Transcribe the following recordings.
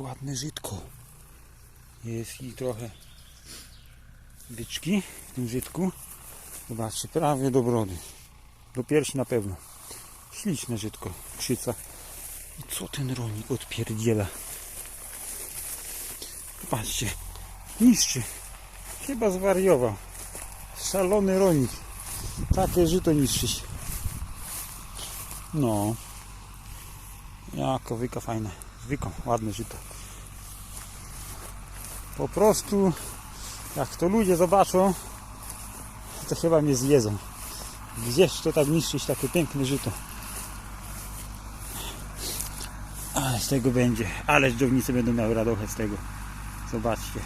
ładne żytko. Jest i trochę byczki w tym żytku. Zobaczcie, prawie do brody. Do piersi na pewno. Śliczne żytko, krzyca. I co ten rolnik odpierdziela? Popatrzcie, niszczy. Chyba zwariował. Szalony rolnik. Takie żyto niszczyć. No. Jako wyka fajne. Wyką, ładne żyto. Po prostu, jak to ludzie zobaczą, to chyba mnie zjedzą. Gdzież to tak niszczyć takie piękne żyto. Ale z tego będzie. Ale dżownicy będą miały radochę z tego. Zobaczcie.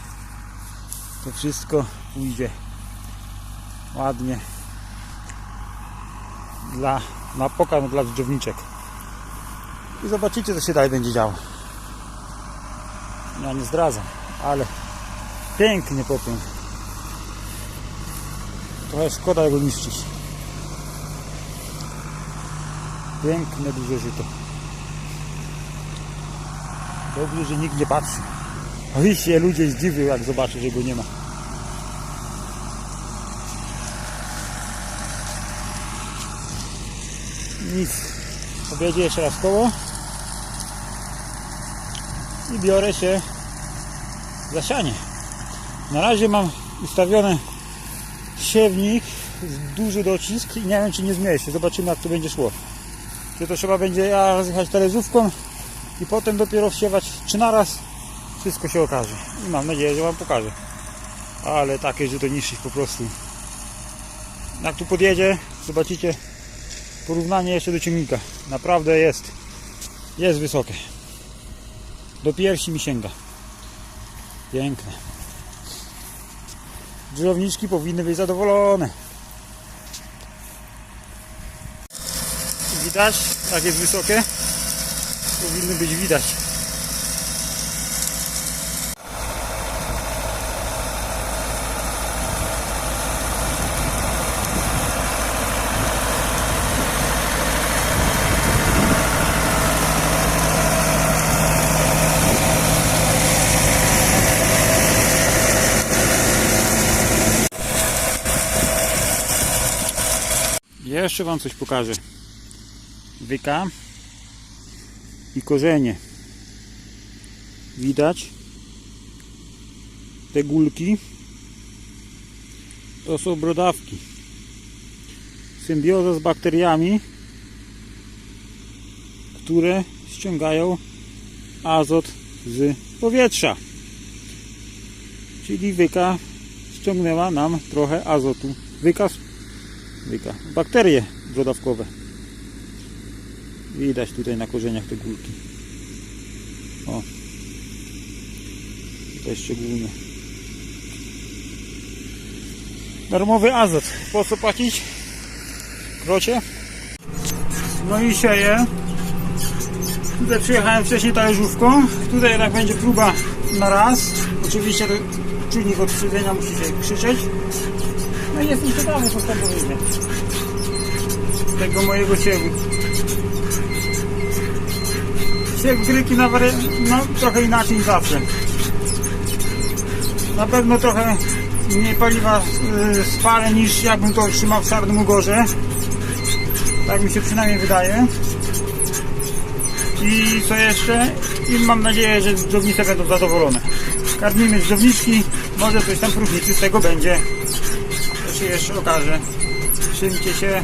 To wszystko pójdzie ładnie dla, na pokarm dla dżowniczek. I zobaczycie, co się dalej będzie działo. Ja nie zdradzam, ale pięknie potem. Trochę szkoda go niszczyć. Piękne, duże żyto. Dobrze, że nikt nie patrzy. A się ludzie zdziwią, jak zobaczą, że go nie ma. Nic. Objedzie jeszcze raz koło. I biorę się za sianie. Na razie mam ustawiony siewnik, duży docisk i nie wiem czy nie zmieści. Zobaczymy jak to będzie szło. Czy to trzeba będzie ja rozjechać telezówką i potem dopiero wsiewać czy naraz wszystko się okaże. I mam nadzieję, że Wam pokażę. Ale takie, że to niszczyć po prostu. Jak tu podjedzie, zobaczycie porównanie jeszcze do ciągnika. Naprawdę jest, jest wysokie. Do piersi mi sięga. Piękne. Drzewniczki powinny być zadowolone. Widać, jak jest wysokie? Powinny być widać. Jeszcze Wam coś pokażę. Wyka i korzenie. Widać te gulki to są brodawki. Symbioza z bakteriami, które ściągają azot z powietrza. Czyli wyka ściągnęła nam trochę azotu. Wyka Bakterie brodawkowe. Widać tutaj na korzeniach te gulki. O. Tutaj szczególnie. Darmowy azot. Po co płacić? Krocie. No i sieję. Tutaj przyjechałem wcześniej talerzówką. Tutaj jednak będzie próba na raz. Oczywiście czujnik odczydzenia musi się krzyczeć. No i jestem ciekawy, co tam powiedzieć. Tego mojego siewu. Siew gryki na wary... no, trochę inaczej niż zawsze. Na pewno trochę mniej paliwa yy, spalę niż jakbym to trzymał w Czarnym Ugorze. Tak mi się przynajmniej wydaje. I co jeszcze? I mam nadzieję, że dżownice będą zadowolone. Karmimy z dżowniczki, może coś tam próżnicy z tego będzie. Się jeszcze okaże. Trzymcie się.